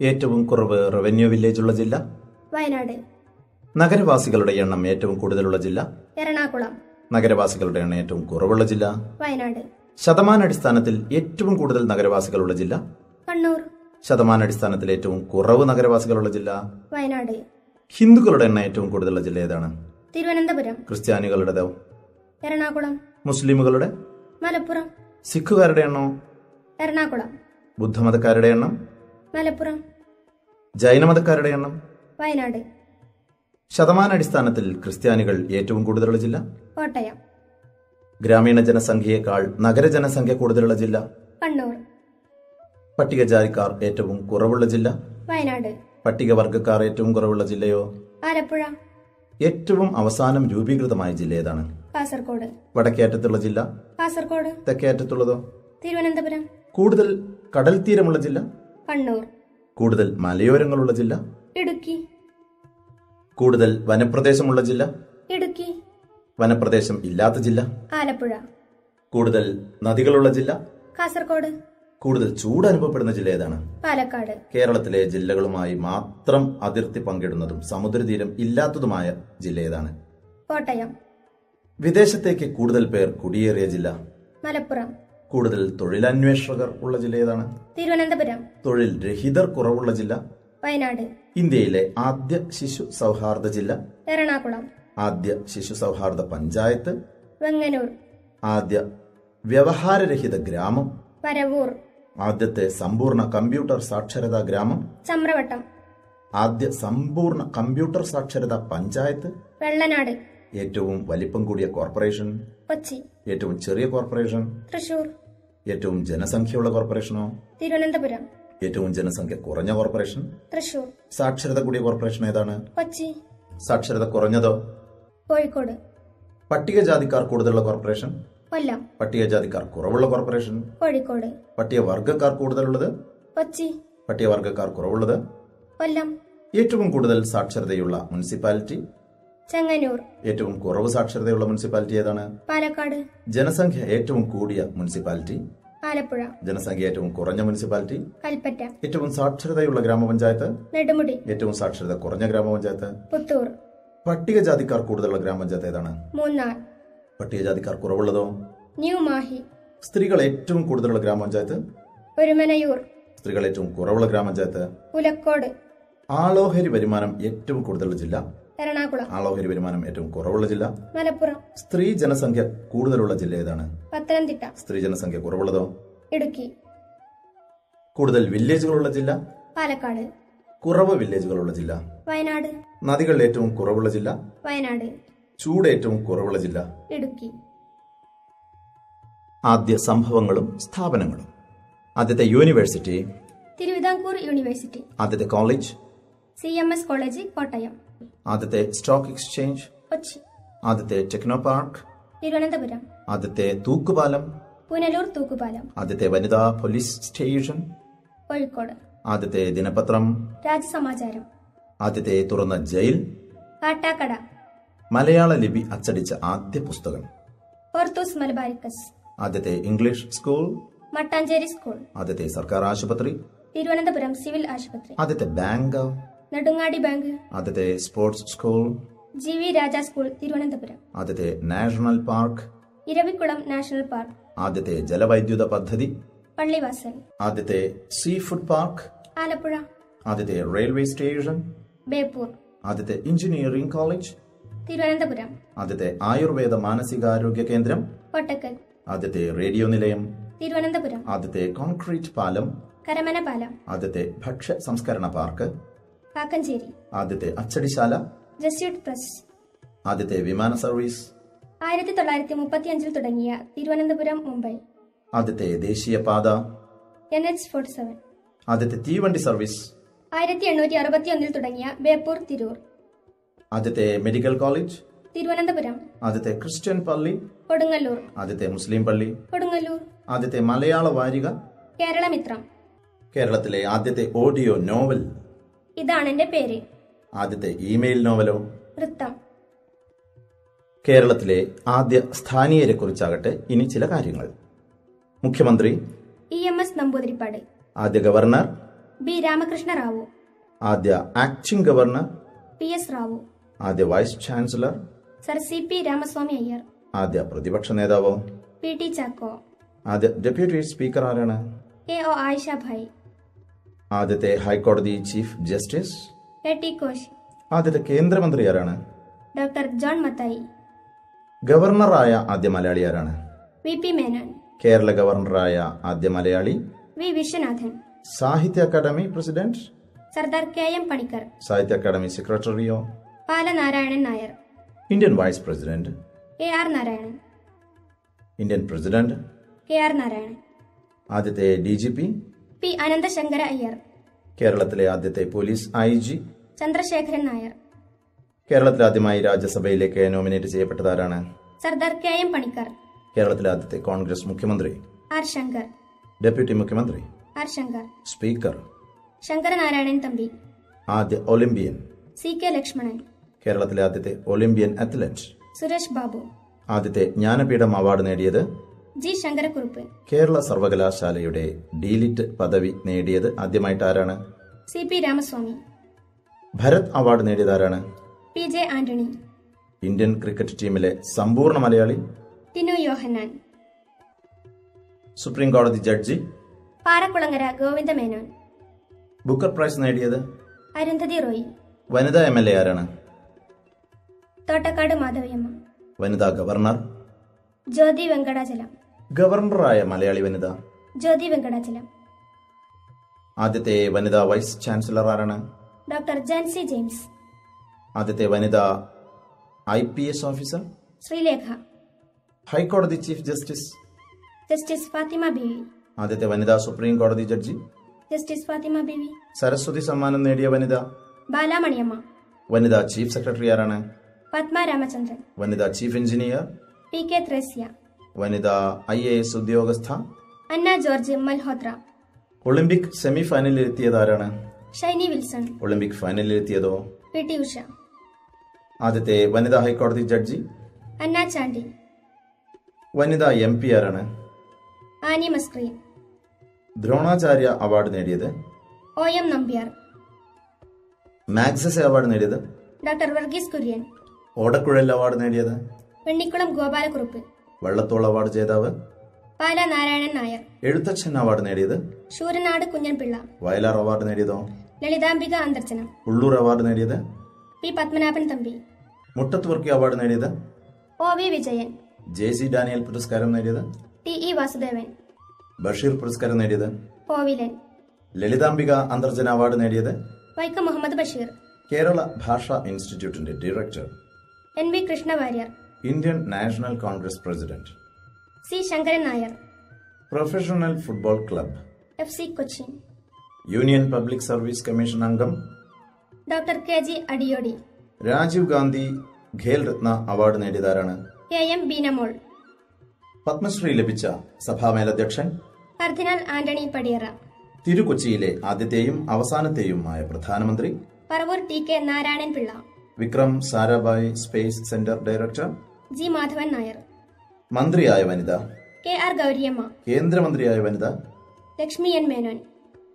ഏറ്റവും കുറവ് റവന്യൂ വില്ലേജുള്ള ജില്ല? വയനാട്. നഗരവാസികളുടെ എണ്ണം ഏറ്റവും കൂടുതലുള്ള ജില്ല? എറണാകുളം. നഗരവാസികളുടെ എണ്ണം ഏറ്റവും കുറവുള്ള ജില്ല? വയനാട്. ശതമാനാടിസ്ഥാനത്തിൽ ഏറ്റവും കൂടുതൽ നഗരവാസികളുള്ള ജില്ല? കണ്ണൂർ. ശതമാനാടിസ്ഥാനത്തിൽ ഏറ്റവും കുറവ് നഗരവാസികളുള്ള ജില്ല? വയനാട്. ഹിന്ദുക്കളുടെ എണ്ണം ഏറ്റവും കൂടുതലുള്ള ജില്ല ഏതാണ്? തിരുവനന്തപുരം. ക്രിസ്ത്യാനികളുടേതോ? എറണാകുളം. മുസ്ലിമുകളുടെ? മലപ്പുറം. സിഖുകാരുടെ എണ്ണോ? എറണാകുളം. ബുദ്ധമതക്കാരുടെ എണ്ണം? മലപ്പുറം. ജൈനമതക്കാരുടെ എണ്ണം? വയനാട്. ശതമാനാടിസ്ഥാനത്തിൽ ക്രിസ്ത്യാനികൾ ഏറ്റവും കൂടുതലുള്ള ജില്ല? കോട്ടയം. ഗ്രാമീണ ജനസംഖ്യയേക്കാൾ നഗരജനസംഖ്യ കൂടുതലുള്ള ജില്ല? കണ്ണൂർ. പട്ടികജാതിക്കാർ ഏറ്റവും കുറവുള്ള ജില്ല? വയനാട്. പട്ടികവർഗക്കാർ ഏറ്റവും കുറവുള്ള ജില്ലയോ? ആലപ്പുഴ. ഏറ്റവും അവസാനം രൂപീകൃതമായ ജില്ല ഏതാണ്? കാസർഗോഡ്. വടക്കേറ്റത്തുള്ള ജില്ല? കാസർഗോഡ്. തെക്കേറ്റത്തുള്ളതോ തിരുവനന്തപുരം. കൂടുതൽ കടൽ തീരമുള്ള ജില്ല? കണ്ണൂർ. കൂടുതൽ മലയോരങ്ങളുള്ള ജില്ല? ഇടുക്കി. കൂടുതൽ വനപ്രദേശമുള്ള ജില്ല? ഇടുക്കി. വനപ്രദേശം ഇല്ലാത്ത ജില്ല? ആലപ്പുഴ. കൂടുതൽ നദികളുള്ള ജില്ല? കാസർഗോഡ്. കൂടുതൽ ചൂട് അനുഭവപ്പെടുന്ന ജില്ല ഏതാണ്? പാലക്കാട്. കേരളത്തിലെ ജില്ലകളുമായി മാത്രം അതിർത്തി പങ്കിടുന്നതും സമുദ്രതീരം ഇല്ലാത്തതുമായ ജില്ല ഏതാണ്? കോട്ടയം. വിദേശത്തേക്ക് കൂടുതൽ പേർ കുടിയേറിയ ജില്ല? മലപ്പുറം. കൂടുതൽ തൊഴിലന്വേഷകർ ഉള്ള ജില്ല ഏതാണ്? തിരുവനന്തപുരം. തൊഴിൽ രഹിതർ കുറവുള്ള ജില്ല? വയനാട്. ഇന്ത്യയിലെ ആദ്യ ശിശു സൗഹാർദ്ദ ജില്ല? എറണാകുളം. ആദ്യ ശിശു സൗഹാർദ്ദ പഞ്ചായത്ത്? വെങ്ങനൂർ ആദ്യ വ്യവഹാരരഹിത ഗ്രാമം? പരവൂർ. ആദ്യത്തെ സമ്പൂർണ കമ്പ്യൂട്ടർ സാക്ഷരതാ ഗ്രാമം? ചമ്രവട്ടം. ആദ്യ സമ്പൂർണ കമ്പ്യൂട്ടർ സാക്ഷരതാ പഞ്ചായത്ത്? വെള്ളനാട്. ഏറ്റവും വലിപ്പം കൂടിയ കോർപ്പറേഷൻ? കൊച്ചി. ഏറ്റവും ചെറിയ കോർപ്പറേഷൻ? തൃശൂർ. ഏറ്റവും ജനസംഖ്യയുള്ള കോർപ്പറേഷനോ? തിരുവനന്തപുരം. ഏറ്റവും ജനസംഖ്യ കുറഞ്ഞ കോർപ്പറേഷൻ? തൃശൂർ സാക്ഷരത കൂടിയ കോർപ്പറേഷൻ ഏതാണ്? കൊച്ചി. സാക്ഷരത കുറഞ്ഞതോ? കോഴിക്കോട്. പട്ടികജാതിക്കാർ കൂടുതലുള്ള കോർപ്പറേഷൻ? കൊല്ലം. പട്ടികജാതിക്കാർ കുറവുള്ള കോർപ്പറേഷൻ? കോഴിക്കോട്. പട്ടികവർഗക്കാർ കൂടുതലുള്ളത്? കൊച്ചി. പട്ടികവർഗക്കാർ കുറവുള്ളത്? കൊല്ലം. ഏറ്റവും കൂടുതൽ സാക്ഷരതയുള്ള മുനിസിപ്പാലിറ്റി? ചെങ്ങന്നൂർ. ഏറ്റവും കുറവ് സാക്ഷരതയുള്ള മുനിസിപ്പാലിറ്റി ഏതാണ്? പാലക്കാട്. ജനസംഖ്യ ഏറ്റവും കൂടിയ മുനിസിപ്പാലിറ്റി? ആലപ്പുഴ. ജനസംഖ്യ ഏറ്റവും കുറഞ്ഞ മുനിസിപ്പാലിറ്റി. കൽപ്പറ്റ. ഏറ്റവും സാക്ഷരതയുള്ള ഗ്രാമപഞ്ചായത്ത്. നെടുമുടി. ഏറ്റവും സാക്ഷരത കുറഞ്ഞ ഗ്രാമപഞ്ചായത്ത്. പുത്തൂർ. പട്ടികജാതിക്കാർ കൂടുതലുള്ള ഗ്രാമപഞ്ചായത്ത് ഏതാണ്? മൂന്നാർ. പട്ടികജാതിക്കാർ കുറവുള്ളതോ? ന്യൂ മാഹി സ്ത്രീകൾ ഏറ്റവും കൂടുതലുള്ള ഗ്രാമപഞ്ചായത്ത്? ഒരുമനയൂർ. സ്ത്രീകൾ ഏറ്റവും കുറവുള്ള ഗ്രാമപഞ്ചായത്ത്? പുലക്കോട് ആളോഹരി വരുമാനം ഏറ്റവും കൂടുതലുള്ള ജില്ല? എറണാകുളം. ആളോഹരി വരുമാനം ഏറ്റവും കുറവുള്ള ജില്ല. മലപ്പുറം. സ്ത്രീ ജനസംഖ്യ കൂടുതലുള്ള ജില്ല ഏതാണ് പത്തനംതിട്ട. സ്ത്രീ ജനസംഖ്യ കുറവുള്ളതോ? ഇടുക്കി. കൂടുതൽ വില്ലേജുകളുള്ള ജില്ല? പാലക്കാട്. കുറവ് വില്ലേജുകളുള്ള ജില്ല. വയനാട്. നദികൾ ഏറ്റവും കുറവുള്ള ജില്ല? വയനാട്. ചൂട് ഏറ്റവും കുറവുള്ള ജില്ല? ഇടുക്കി. ആദ്യ സംഭവങ്ങളും സ്ഥാപനങ്ങളും. ആദ്യത്തെ യൂണിവേഴ്സിറ്റി. തിരുവിതാംകൂർ യൂണിവേഴ്സിറ്റി. ആദ്യത്തെ college. C M S college Kottayam. ആദ്യത്തെ സ്റ്റോക്ക് എക്സ്ചേഞ്ച് കൊച്ചി. ആദ്യത്തെ ടെക്നോ പാർക്ക് തിരുവനന്തപുരം. ആദ്യത്തെ തൂക്കുപാലം പുനലൂർ തൂക്കുപാലം. ആദ്യത്തെ വനിതാ പോലീസ് സ്റ്റേഷൻ കോഴിക്കോട്. ആദ്യത്തെ ദിനപത്രം രാജസമാചാരം ആദ്യത്തെ തുറന്ന ജയിൽ കാട്ടാക്കട. മലയാള ലിപി അച്ചടിച്ച ആദ്യ പുസ്തകം. പോർത്തൂസ് മലബാരിക്കസ്. ആദ്യത്തെ ഇംഗ്ലീഷ് സ്കൂൾ മട്ടാഞ്ചേരി സ്കൂൾ ആദ്യത്തെ സർക്കാർ ആശുപത്രി തിരുവനന്തപുരം സിവിൽ ആശുപത്രി. ആദ്യത്തെ ബാങ്ക്. നെടുങ്ങാടി ബാങ്ക്. ആദ്യത്തെ sports school. G V Raja school Thiruvananthapuram. ആദ്യത്തെ national park. Eravikulam national park. ആദ്യത്തെ ജലവൈദ്യുത പദ്ധതി. പള്ളിവാസൽ. ആദ്യത്തെ സീ ഫുഡ് പാർക്ക്. ആലപ്പുഴ. ആദ്യത്തെ റെയിൽവേ സ്റ്റേഷൻ. ബേപ്പൂർ. ആദ്യത്തെ എഞ്ചിനീയറിംഗ് കോളേജ്. തിരുവനന്തപുരം. ആദ്യത്തെ ആയുർവേദ മാനസികാരോഗ്യ കേന്ദ്രം. കോട്ടക്കൽ ആദ്യത്തെ റേഡിയോ നിലയം. തിരുവനന്തപുരം. ആദ്യത്തെ കോൺക്രീറ്റ് പാലം. കരമന പാലം ആദ്യത്തെ ഭക്ഷ്യ സംസ്കരണ പാർക്ക്. കാക്കഞ്ചേരി ആദ്യത്തെ അച്ചടിശാല. ജസ്യൂട്ട് പ്രസ് ആദ്യത്തെ വിമാന സർവീസ്. ആയിരത്തി തൊള്ളായിരത്തി മുപ്പത്തി അഞ്ചിൽ തുടങ്ങിയ തിരുവനന്തപുരം മുംബൈ. ആദ്യത്തെ ദേശീയപാത എൻ എച്ച് ഫോർട്ടി സെവൻ ആദ്യത്തെ തീവണ്ടി സർവീസ്. ആയിരത്തി എണ്ണൂറ്റി അറുപത്തി ഒന്നിൽ തുടങ്ങിയ ബേപ്പൂർ തിരൂർ. ആദ്യത്തെ മെഡിക്കൽ കോളേജ്. തിരുവനന്തപുരം. ആദ്യത്തെ ക്രിസ്ത്യൻ പള്ളി. കൊടുങ്ങല്ലൂർ. ആദ്യത്തെ മുസ്ലിം പള്ളി. കൊടുങ്ങല്ലൂർ. ആദ്യത്തെ മലയാള വാരിക. കേരളമിത്രം. കേരളത്തിലെ ആദ്യത്തെ ഓഡിയോ നോവൽ. ഇതാണ് എന്റെ പേര്. ആദ്യത്തെ ഇമെയിൽ നോവലോ. വൃത്തം. കേരളത്തിലെ ആദ്യ സ്ഥാനീയരെ കുറിച്ചാകട്ടെ ഇനി ചില കാര്യങ്ങൾ. മുഖ്യമന്ത്രി. E M S Namboodiripad. ആദ്യ ഗവർണർ. ബി രാമകൃഷ്ണ റാവു. ആദ്യ acting governor. P S Rao. ആദ്യ vice chancellor. Sir C P Ramaswami Iyer. ആദ്യ പ്രതിപക്ഷ നേതാവ്. P T Chacko. ആദ്യ ഡെപ്യൂട്ടി സ്പീക്കർ ആരാണ്? A O Ayisha Bai. ആദ്യത്തെ ഹൈക്കോടതി ചീഫ് ജസ്റ്റിസ് ടി കോശ്. ആദ്യത്തെ കേന്ദ്രമന്ത്രി ആരാണ്? Doctor John Mathai. ഗവർണറായ ആദ്യ മലയാളി ആരാണ്? V P Menon. കേരള ഗവർണറായ ആദ്യ Malayali V Viswanathan. Sahitya Akademi president Sardar K M Panikkar. Sahitya Akademi സെക്രട്ടറിയോ Palanarayanan Nair. Indian vice president A R Narayanan. Indian president K R Narayanan. ആദ്യത്തെ D G P P Ananthasankara Iyer. കേരളത്തിലെ ആദ്യത്തെ police I G. Chandrasekharan Nair. കേരളത്തിൽ ആദ്യമായി രാജ്യസഭയിലേക്ക് nominate ചെയ്യപ്പെട്ടതാരാണ് Sardar K M Panikkar. കേരളത്തിലെ ആദ്യത്തെ കോൺഗ്രസ് മുഖ്യമന്ത്രി. ആർ ശങ്കർ. ഡെപ്യൂട്ടി മുഖ്യമന്ത്രി. ആർ ശങ്കർ. സ്പീക്കർ. ശങ്കരനാരായണൻ തമ്പി. ആദ്യ ഒളിമ്പിയൻ. C K Lakshmanan. കേരളത്തിലെ ആദ്യത്തെ ഒളിമ്പിയൻ അത്ലറ്റ്. സുരേഷ് ബാബു. ആദ്യത്തെ ജ്ഞാനപീഠം അവാർഡ് നേടിയത് ജി ശങ്കരക്കുറുപ്പ് കേരള സർവകലാശാലയുടെ ഡീലിറ്റ് പദവി നേടിയത് ആദ്യമായിട്ട് ആരാണ് C P Ramaswami. Bharat award നേടിയത് ആരാണ് P J Antony. Indian cricket ടീമിലെ സമ്പൂർണ മലയാളി? ടിനു യോഹന്നാൻ. സുപ്രീം കോടതി judge? Parakkulangara Govinda Menon. Booker prize നേടിയത്? അരുന്ധതി റോയി. വനിതാ എം എൽ എ ആരാണ്? തോട്ടക്കാട് മാധവിയമ്മ. വനിതാ ഗവർണർ? ജ്യോതി വെങ്കടാചലം. ഗവർണറായ മലയാളി വനിത. ജ്യോതി വെങ്കടാചലം. ആദ്യത്തെ വനിതാ വൈസ് ചാൻസലർ ആരാണ്? Doctor Jancy James. ആദ്യത്തെ വനിതാ I P S officer? Sreelekha. ഹൈക്കോടതി chief justice? Justice Fathima Beevi. ആദ്യത്തെ വനിതാ സുപ്രീം കോടതി ജഡ്ജി? ജസ്റ്റിസ് ഫാത്തിമ ബീവി. സരസ്വതി സമ്മാനം നേടിയ വനിത? ബാലാമണിയമ്മ. വനിതാ ചീഫ് സെക്രട്ടറി ആരാണ്? പത്മ രാമചന്ദ്രൻ. വനിതാ chief engineer? P K Thresia. വനിതാ ഐ എ എസ് ഉദ്യോഗസ്ഥ Anna George Malhotra. Olympic semi ഫൈനലിൽ എത്തിയത് ആരാണ് ഷൈനി വിൽസൺ. ഒളിമ്പിക് ഫൈനലിൽ എത്തിയതോ പി ടി ഉഷ. ആദ്യത്തെ വനിതാ ഹൈക്കോടതി ജഡ്ജി? അന്ന ചാണ്ടി. വനിതാ എം പി ആരാണ്? ആനി മസ്ക്രീൻ ദ്രോണാചാര്യ അവാർഡ് നേടിയത്? O M Nambiar. Magsaysay award നേടിയത്? ഡോക്ടർ വർഗീസ് കുര്യൻ. ഓടക്കുഴൽ അവാർഡ് നേടിയത്? വെണ്ണിക്കുളം ഗോപാലക്കുറുപ്പ്. വള്ളത്തോൾ അവാർഡ് ജേതാവ് പാല നാരായണൻ നായർ. എഴുത്തച്ഛൻ അവാർഡ് നേടിയത് ശൂരനാട് കുഞ്ഞൻപിള്ള. വയലാർ അവാർഡ് നേടിയതോ? ലളിതാംബിക അന്തർജനം. ഉള്ളൂർ അവാർഡ് നേടിയത്? പി പത്മനാഭൻ തമ്പി. മുട്ടത്തുവർക്കി അവാർഡ് നേടിയത്? O V Vijayan. J C Daniel പുരസ്കാരം നേടിയത്? T E Vasudevan. ബഷീർ പുരസ്കാരം നേടിയത്? കോവിലൻ ലളിതാംബിക അന്തർജന അവാർഡ് നേടിയത്? വൈക്കം മുഹമ്മദ് ബഷീർ. കേരള ഭാഷാ ഇൻസ്റ്റിറ്റ്യൂട്ടിന്റെ director N V Krishnavarier. Indian national Congress president C. Sankaran Nair. Professional football club F. C. Cochin. Union public service commission അംഗം. Doctor K. G. Adiyodi. Rajiv Gandhi Khel Ratna award നേടിയതാരാണ്? K M. Beenamol. Padmashri ലഭിച്ച സഭാമേലധ്യക്ഷൻ. കർദിനാൾ ആന്റണി പടിയറ. തിരുക്കൊച്ചിയിലെ ആദ്യത്തെയും അവസാനത്തെയുമായ പ്രധാനമന്ത്രി. Paravur T. K. Narayanan Pillai Vikram Sarabhai space centre director. G Madhavan Nair. മന്ത്രിയായ വനിത. K R Gowriamma. കേന്ദ്രമന്ത്രിയായ വനിത. Lakshmi N Menon.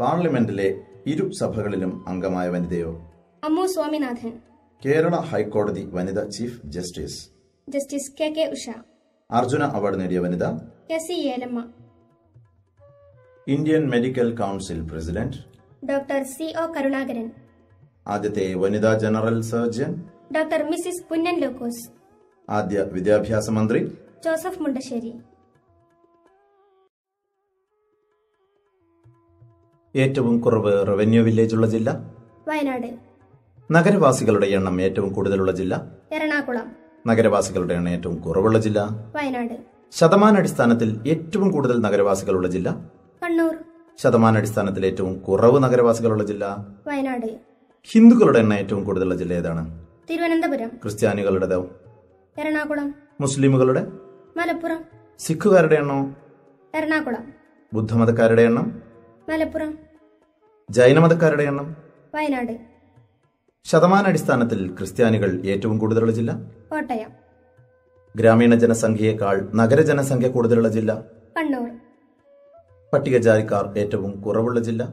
പാർലമെന്റിലെ ഇരു സഭകളിലും അംഗമായ വനിതയോ. അമ്മു സ്വാമിനാഥൻ. കേരള ഹൈക്കോടതി വനിത chief justice. Justice K K Usha. Arjuna award നേടിയ വനിത. K C Elamma. Indian medical council president. Doctor C O Karunakaran. ആദ്യത്തെ വനിതാ general surgeon. Doctor Mrs Punnan Lukose. ആദ്യ വിദ്യാഭ്യാസ മന്ത്രി ജോസഫ് മുണ്ടശ്ശേരി. ഏറ്റവും കുറവ് റവന്യൂ വില്ലേജുള്ള ജില്ല വയനാട്. നഗരവാസികളുടെ എണ്ണം ഏറ്റവും കൂടുതലുള്ള ജില്ല എറണാകുളം. നഗരവാസികളുടെ എണ്ണം ഏറ്റവും കുറവുള്ള ജില്ല വയനാട്. ശതമാനാടിസ്ഥാനത്തിൽ ഏറ്റവും കൂടുതൽ നഗരവാസികളുള്ള ജില്ല കണ്ണൂർ. ശതമാനാടിസ്ഥാനത്തിൽ ഏറ്റവും കുറവ് നഗരവാസികളുള്ള ജില്ല വയനാട്. ഹിന്ദുക്കളുടെ എണ്ണം ഏറ്റവും കൂടുതലുള്ള ജില്ല ഏതാണ്? തിരുവനന്തപുരം. ക്രിസ്ത്യാനികളുടേതോ? എറണാകുളം. മുസ്ലിമുകളുടെ? മലപ്പുറം. സിഖുകാരുടെ എണ്ണോ? എറണാകുളം. ബുദ്ധമതക്കാരുടെ എണ്ണം? മലപ്പുറം. ജൈനമതക്കാരുടെ എണ്ണം? വയനാട്. ശതമാനാടിസ്ഥാനത്തിൽ ക്രിസ്ത്യാനികൾ ഏറ്റവും കൂടുതലുള്ള ജില്ല? കോട്ടയം. ഗ്രാമീണ ജനസംഖ്യയേക്കാൾ നഗര ജനസംഖ്യ കൂടുതലുള്ള ജില്ല? കണ്ണൂർ. പട്ടികജാതിക്കാർ ഏറ്റവും കുറവുള്ള ജില്ല?